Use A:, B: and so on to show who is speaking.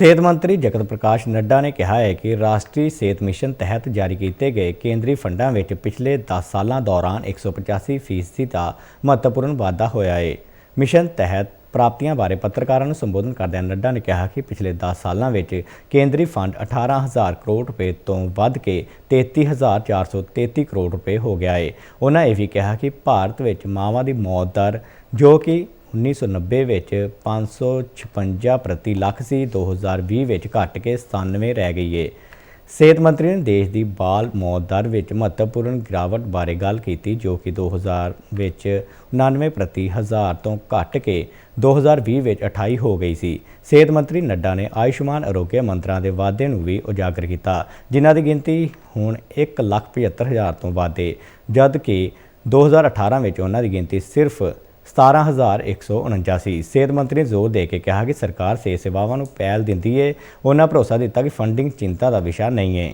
A: ਸਿਹਤ ਮੰਤਰੀ ਜਗਤ ਪ੍ਰਕਾਸ਼ ਨੱਡਾ ਨੇ ਕਿਹਾ ਹੈ ਕਿ ਰਾਸ਼ਟਰੀ ਸਿਹਤ ਮਿਸ਼ਨ ਤਹਿਤ ਜਾਰੀ ਕੀਤੇ ਗਏ ਕੇਂਦਰੀ ਫੰਡਾਂ ਵਿੱਚ ਪਿਛਲੇ 10 ਸਾਲਾਂ ਦੌਰਾਨ 185 ਫੀਸਦੀ ਦਾ ਮਹੱਤਵਪੂਰਨ ਵਾਧਾ ਹੋਇਆ ਹੈ ਮਿਸ਼ਨ ਤਹਿਤ ਪ੍ਰਾਪਤੀਆਂ ਬਾਰੇ ਪੱਤਰਕਾਰਾਂ ਨੂੰ ਸੰਬੋਧਨ ਕਰਦਿਆਂ ਨੱਡਾ ਨੇ ਕਿਹਾ ਕਿ ਪਿਛਲੇ 10 ਸਾਲਾਂ ਵਿੱਚ ਕੇਂਦਰੀ ਫੰਡ 18000 ਕਰੋੜ ਰੁਪਏ ਤੋਂ ਵੱਧ ਕੇ 33433 ਕਰੋੜ ਰੁਪਏ ਹੋ ਗਿਆ ਹੈ ਉਹਨਾਂ ਇਹ ਵੀ ਕਿਹਾ ਕਿ ਭਾਰਤ ਵਿੱਚ ਮਾਵਾਂ ਦੀ ਮੌਤ ਦਰ ਜੋ ਕਿ 1990 ਵਿੱਚ 556 ਪ੍ਰਤੀ ਲੱਖ ਸੀ 2020 ਵਿੱਚ ਘਟ ਕੇ 97 ਰਹਿ ਗਈ ਏ। ਸਿਹਤ ਮੰਤਰੀ ਨੇ ਦੇਸ਼ ਦੀ ਬਾਲ ਮੌਤ ਦਰ ਵਿੱਚ ਮਹੱਤਵਪੂਰਨ ਗਿਰਾਵਟ ਬਾਰੇ ਗੱਲ ਕੀਤੀ, ਜੋ ਕਿ 2000 ਵਿੱਚ 99 ਪ੍ਰਤੀ ਹਜ਼ਾਰ ਤੋਂ ਘਟ ਕੇ 2020 ਵਿੱਚ 28 ਹੋ ਗਈ ਸੀ। ਸਿਹਤ ਮੰਤਰੀ ਨੱਡਾ ਨੇ ਆਯੁਸ਼ਮਾਨ ਅਰੋਗਿਆ ਮੰਤਰਾਂ ਦੇ ਵਾਅਦੇ ਨੂੰ ਵੀ ਉਜਾਗਰ ਕੀਤਾ, ਜਿਨ੍ਹਾਂ ਦੀ ਗਿਣਤੀ ਹੁਣ 175000 ਤੋਂ ਵੱਧ ਹੈ ਜਦ ਕਿ 2018 ਵਿੱਚ ਉਹਨਾਂ ਦੀ ਗਿਣਤੀ ਸਿਰਫ 17149 ਸੀ ਸਿਹਤ ਮੰਤਰੀ ਨੇ ਜ਼ੋਰ ਦੇ ਕੇ ਕਿਹਾ ਕਿ ਸਰਕਾਰ ਸਿਹਤ ਸੇਵਾਵਾਂ ਨੂੰ ਪਹਿਲ ਦਿੰਦੀ ਹੈ ਉਹਨਾਂ ਭਰੋਸਾ ਦਿੱਤਾ ਕਿ ਫੰਡਿੰਗ ਚਿੰਤਾ ਦਾ ਵਿਸ਼ਾ ਨਹੀਂ ਹੈ